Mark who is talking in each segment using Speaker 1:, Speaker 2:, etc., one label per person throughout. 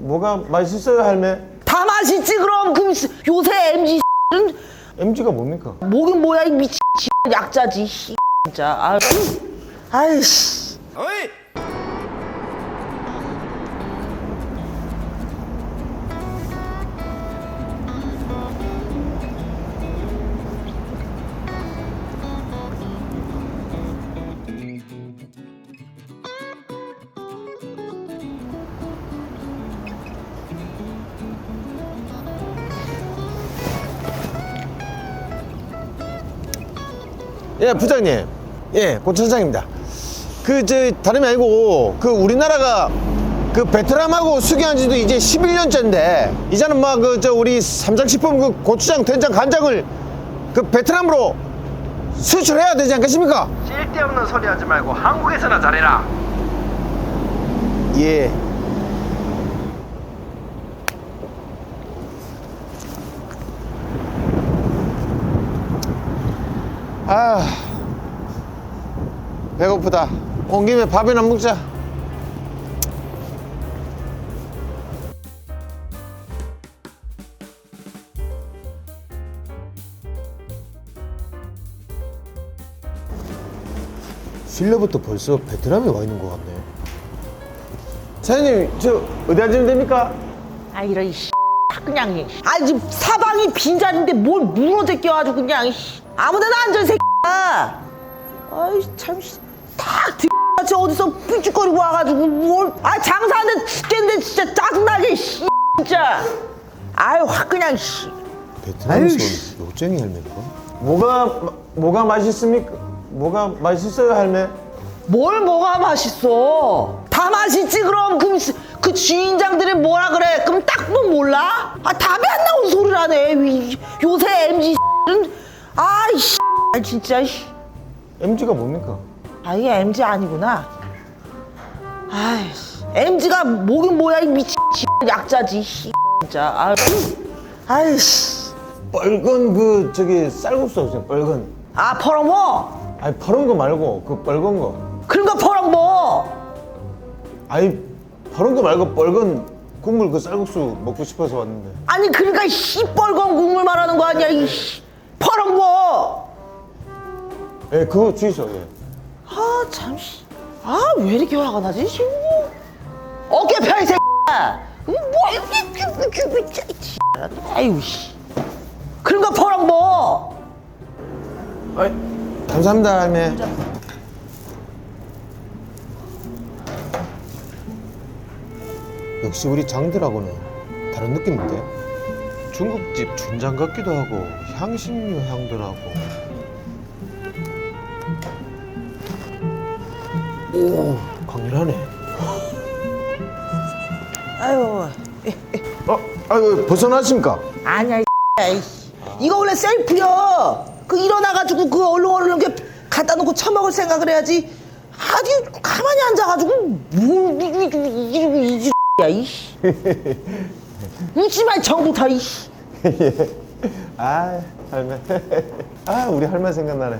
Speaker 1: 뭐가 맛있어요, 할매?
Speaker 2: 다 맛있지 그럼. 그 요새 MG 는
Speaker 1: MG가 뭡니까?
Speaker 2: 뭐긴 뭐야 이 미친 약자지 씨, 진짜. 아유. 아이씨
Speaker 1: 예, 부장님. 예, 고천장입니다. 그, 저, 다름이 아니고, 그, 우리나라가 그 베트남하고 수교한 지도 이제 11년째인데, 이제는 막 그, 저, 우리 삼장식품 그 고추장, 된장, 간장을 그 베트남으로 수출해야 되지 않겠습니까?
Speaker 3: 쓸데없는 소리 하지 말고 한국에서나 잘해라.
Speaker 1: 예. 아, 배고프다. 온 김에 밥이나 먹자. 실내부터 벌써 베트남에 와 있는 것 같네. 사장님, 저 어디 앉으면 됩니까?
Speaker 2: 아 이런 씨 그냥 이아 지금 사방이 빈자리인데 뭘 무너져 껴가지고 그냥 이 씨. 아무데나 앉아 이 새끼 야 아이 참딱 같이 어디서 삐죽거리고 와가지고 뭘아 장사하는데 죽겠는데 진짜 짜증나게 씨 진짜 아유 확 그냥 씨
Speaker 1: 베트남에서 온 요쟁이 할매인가? 뭐가 마- 뭐가 맛있습니까? 뭐가 맛있어요, 할매?
Speaker 2: 뭘 뭐가 맛있어? 다 맛있지 그럼 그, 그 주인장들이 뭐라 그래? 그럼 딱 보면 몰라? 아 답이 안 나오는 소리를 하네 위- 요새 MG 는 아이씨 아 진짜 씨.
Speaker 1: MG가 뭡니까?
Speaker 2: 아 이게 MG 아니구나 아이씨 MG가 뭐긴 뭐야 이 미친 약자지 씨, 진짜 아유 아이씨
Speaker 1: 빨간 그 저기 쌀국수 없어요, 빨간.
Speaker 2: 아 퍼렁뭐
Speaker 1: 아니 파란 거 말고 그 빨간 거.
Speaker 2: 그러니까 퍼렁뭐
Speaker 1: 아니 파란 거 말고 빨간 국물 그 쌀국수 먹고 싶어서 왔는데.
Speaker 2: 아니 그러니까 시뻘건 국물 말하는 거 아니야 이 씨. 퍼렁뭐
Speaker 1: 예, 그거 주이소. 예.
Speaker 2: 아 잠시 아 왜 이렇게 화가 나지 지금 어깨 펴이 새끼야 이게 뭐야 이게 이게 이게 이게 아유 씨 그런 거 퍼랑 뭐
Speaker 1: 아이, 감사합니다, 할매. 역시 우리 장들하고는 다른 느낌인데? 중국집 춘장 같기도 하고 향신료 향도 나고 오 강렬하네
Speaker 2: 아유
Speaker 1: 어? 아유 벗어나십니까?
Speaker 2: 아니야 이 이씨. 이거 원래 셀프야 그 일어나가지고 그 얼른 얼른 이렇게 갖다 놓고 처먹을 생각을 해야지 아주 가만히 앉아가지고 뭘 이러고 이러고 이러고 야 이씨 웃지 마 정부터 이씨
Speaker 1: 아 할매 아 우리 할매 생각나네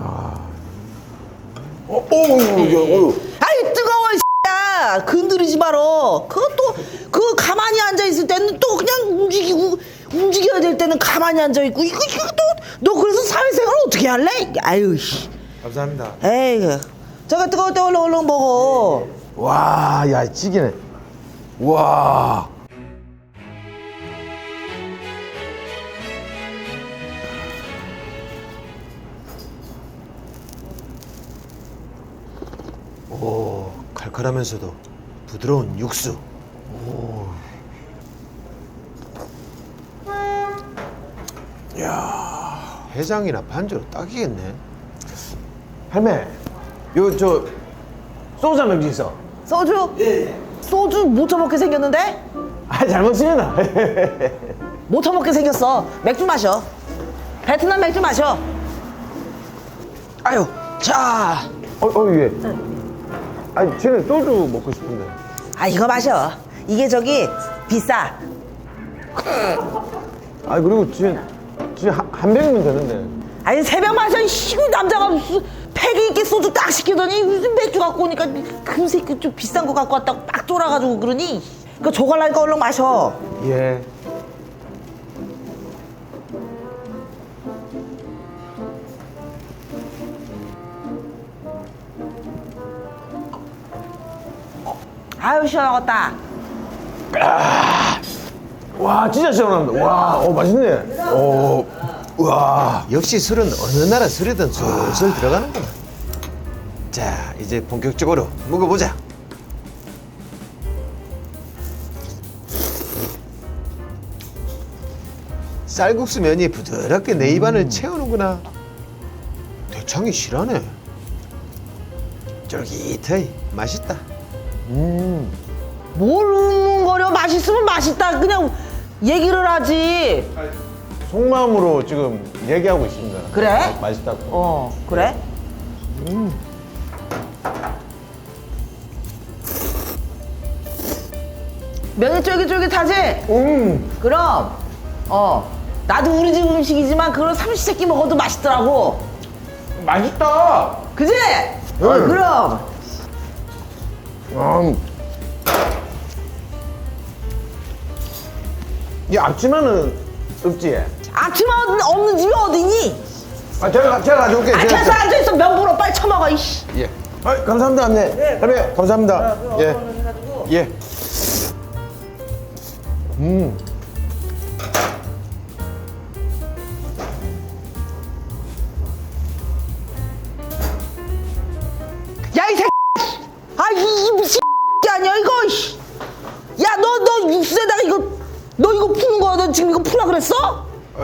Speaker 1: 아. 어, 오, 오, 야, 오.
Speaker 2: 아이 뜨거워 이 X야 건드리지 말어 그것도 그 가만히 앉아 있을 때는 또 그냥 움직이고 움직여야 될 때는 가만히 앉아 있고 이거 이거 또너 그래서 사회생활 어떻게 할래? 아유 씨
Speaker 1: 감사합니다
Speaker 2: 에이 저거 뜨거울 때 얼른 얼른 먹어
Speaker 1: 와, 야, 찌기네. 와. 오, 칼칼하면서도 부드러운 육수. 오. 야, 해장이나 반주로 딱이겠네. 할매, 요 저 소주 한병 있어.
Speaker 2: 소주? 소주 못 처먹게 생겼는데?
Speaker 1: 아, 잘 먹습니다.
Speaker 2: 못 처먹게 생겼어 맥주 마셔 베트남 맥주 마셔 아유 자
Speaker 1: 어, 어, 예. 아니, 쟤는 소주 먹고 싶은데.
Speaker 2: 아 이거 마셔 이게 저기 비싸
Speaker 1: 아, 그리고 쟤, 쟤 한, 한 병이면 되는데.
Speaker 2: 아니 새벽 마셔 이 시골 남자가 무슨 패기 있게 소주 딱 시키더니 무슨 맥주 갖고 오니까 금세 그좀 비싼 거 갖고 왔다고 막 쫄아가지고 그러니 그 조갈라니까 얼른 마셔.
Speaker 1: 예.
Speaker 2: 아유 시원하겠다.
Speaker 1: 와 진짜 시원합니다. 와, 어 맛있네. 어, 와. 역시 술은 어느 나라 술이든 술술 들어가는 구나. 자, 이제 본격적으로 먹어보자. 쌀국수 면이 부드럽게 내 입안을 채우는구나. 대창이 실하네. 쫄깃해. 맛있다.
Speaker 2: 뭘 웅웅거려 맛있으면 맛있다 그냥 얘기를 하지.
Speaker 1: 속마음으로 지금 얘기하고 있습니다.
Speaker 2: 그래?
Speaker 1: 맛있다고.
Speaker 2: 어 그래? 면이 쫄깃쫄깃하지?
Speaker 1: 음,
Speaker 2: 그럼 어 나도 우리 집 음식이지만 그걸 삼시세끼 먹어도 맛있더라고.
Speaker 1: 맛있다.
Speaker 2: 그지? 어, 그럼
Speaker 1: 음. 이 앞치마는 없지?
Speaker 2: 앞치마 없는 집이 어디니?
Speaker 1: 아, 제가, 제가 가져올게요. 제가,
Speaker 2: 앉아서 앉아있어 면 불어 빨리 처먹어 이씨.
Speaker 1: 예. 아, 감사합니다, 네. 네. 그래, 감사합니다. 예. 예. 음.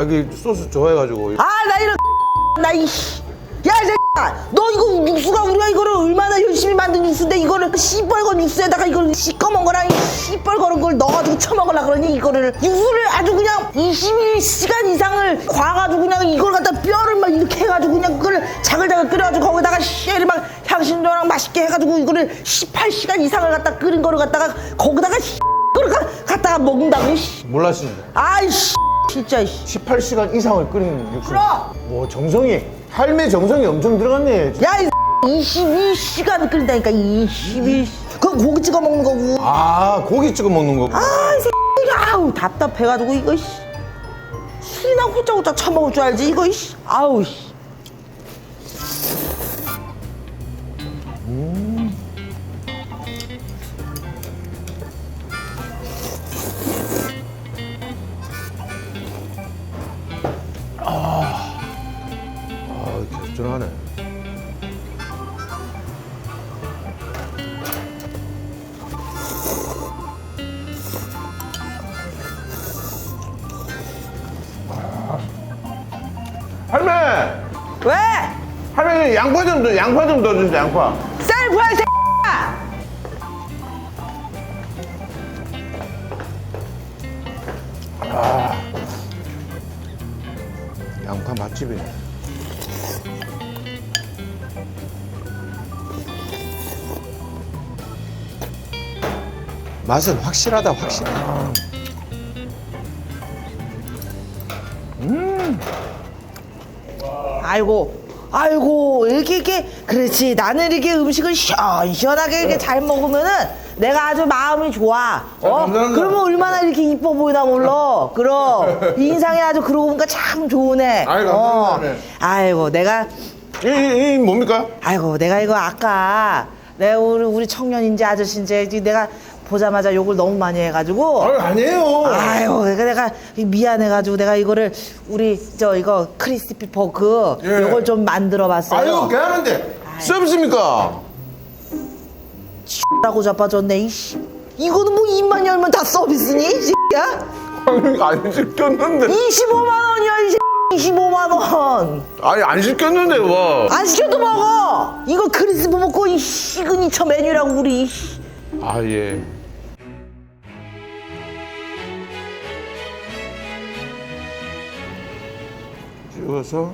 Speaker 2: 아,
Speaker 1: 이게 소스 좋아해가지고.
Speaker 2: 아 나 이런 나이 야 이 새끼야 너 이거 육수가 우리가 이거를 얼마나 열심히 만든 육수인데 이거를 시뻘건 육수에다가 이걸 시꺼먼 거랑 이 시뻘건 걸 넣어가지고 처먹으려 그러니 이거를 육수를 아주 그냥 21시간 이상을 과가지고 그냥 이걸 갖다 뼈를 막 이렇게 해가지고 그냥 그걸 자글자글 끓여가지고 거기다가 씨를 막 향신료랑 맛있게 해가지고 이거를 18시간 이상을 갖다 끓인 거를 갖다가 거기다가 씨 그걸 가- 갖다가 먹는다고 씨.
Speaker 1: 몰랐습니다.
Speaker 2: 아이씨 진짜 씨.
Speaker 1: 18시간 이상을 끓인 육수.
Speaker 2: 그럼.
Speaker 1: 뭐, 정성이, 할매 정성이 엄청 들어갔네.
Speaker 2: 야, 이 22시간 끓인다니까, 22. 그건 고기 찍어 먹는 거고.
Speaker 1: 아, 고기 찍어 먹는 거고.
Speaker 2: 아, 이 새끼, 아우, 답답해가지고, 이거, 씨. 술이나 후짜후짜 처먹을 줄 알지, 이거, 씨. 아우, 씨.
Speaker 1: 할머니 양파 좀 더, 양파 좀 넣어주세요, 양파.
Speaker 2: 셀프야, 이 새끼야!
Speaker 1: 양파 맛집이네. 맛은 확실하다, 확실해.
Speaker 2: 아이고, 아이고, 이렇게, 이렇게, 그렇지. 나는 이렇게 음식을 시원시원하게 이렇게 잘 먹으면은 내가 아주 마음이 좋아. 어?
Speaker 1: 감사합니다.
Speaker 2: 그러면 얼마나 이렇게 이뻐 보이나 몰라. 그럼. 인상이 아주 그러고 보니까 참 좋으네.
Speaker 1: 아이, 감사합니다. 네.
Speaker 2: 아이고, 내가,
Speaker 1: 이, 이, 이 뭡니까?
Speaker 2: 아이고, 내가 이거 아까, 내가 우리, 우리 청년인지 아저씨인지 내가 보자마자 욕을 너무 많이 해가지고.
Speaker 1: 아유, 아니에요.
Speaker 2: 아유, 내가 내가 미안해가지고 내가 이거를 우리 저 이거 크리스피 포크
Speaker 1: 예.
Speaker 2: 이걸 좀 만들어봤어요.
Speaker 1: 아유, 괜찮은데. 서비스입니까?
Speaker 2: 라고 자빠졌네. 이씨. 이거는 뭐 입만 열면 다 서비스니? 이 새끼야?
Speaker 1: 아니, 안 시켰는데.
Speaker 2: 25만 원이야 이 새끼. 25만 원.
Speaker 1: 아니, 안 시켰는데, 뭐.
Speaker 2: 안 시켜도 먹어. 이거 크리스피 포크 이 시그니처 메뉴라고 우리.
Speaker 1: 아, 예. 찍어서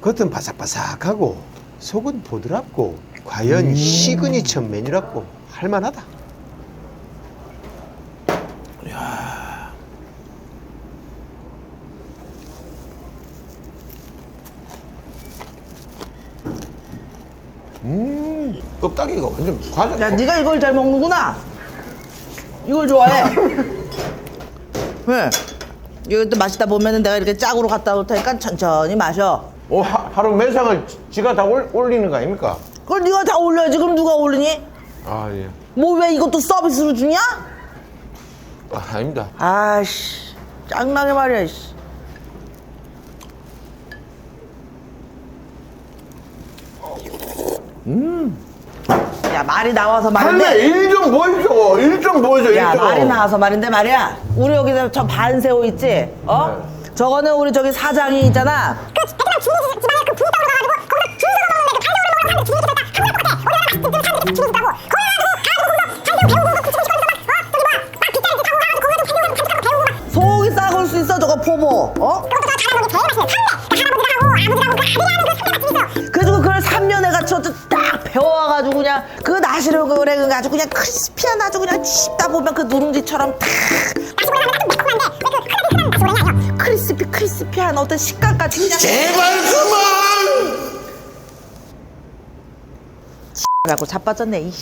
Speaker 1: 겉은 바삭바삭하고 속은 보드랍고 과연 시그니처 메뉴랍고 할만하다. 야. 음. 껍데기가 완전 과자.
Speaker 2: 야, 네가 이걸 잘 먹는구나. 이걸 좋아해. 왜? 이것도 마시다 보면은 내가 이렇게 짝으로 갖다 놓을 테니까 천천히 마셔.
Speaker 1: 어, 하, 하루 매상을 지- 지가 다 올, 올리는 거 아닙니까?
Speaker 2: 그걸 네가 다 올려야지. 그럼 누가 올리니?
Speaker 1: 아, 예.
Speaker 2: 뭐 왜 이것도 서비스로 주냐?
Speaker 1: 아, 아닙니다.
Speaker 2: 아씨, 짱나게 말이야. 씨. 음. 야 말이 나와서 말인데.
Speaker 1: 할매, 일좀 보여줘. 일좀 보여줘,
Speaker 2: 야
Speaker 1: 일 좀.
Speaker 2: 말이 나와서 말인데 말이야. 우리 여기서 저 반새우 있지? 어? 저거는 우리 저기 사장이 있잖아. 소고기 싸볼 수 있어 저거 포보. 어? 그래가지고 그걸 3년 내가 저딱 배워가지고 그냥 그 나시려고 그래 그래가지고 그냥 크리스피한 아주 그냥 씹다 보면 그 누룽지처럼 탁. 크리스피 크리스피한 어떤 식감까지 그냥.
Speaker 1: 제발 그만!
Speaker 2: 라고 자빠졌네 이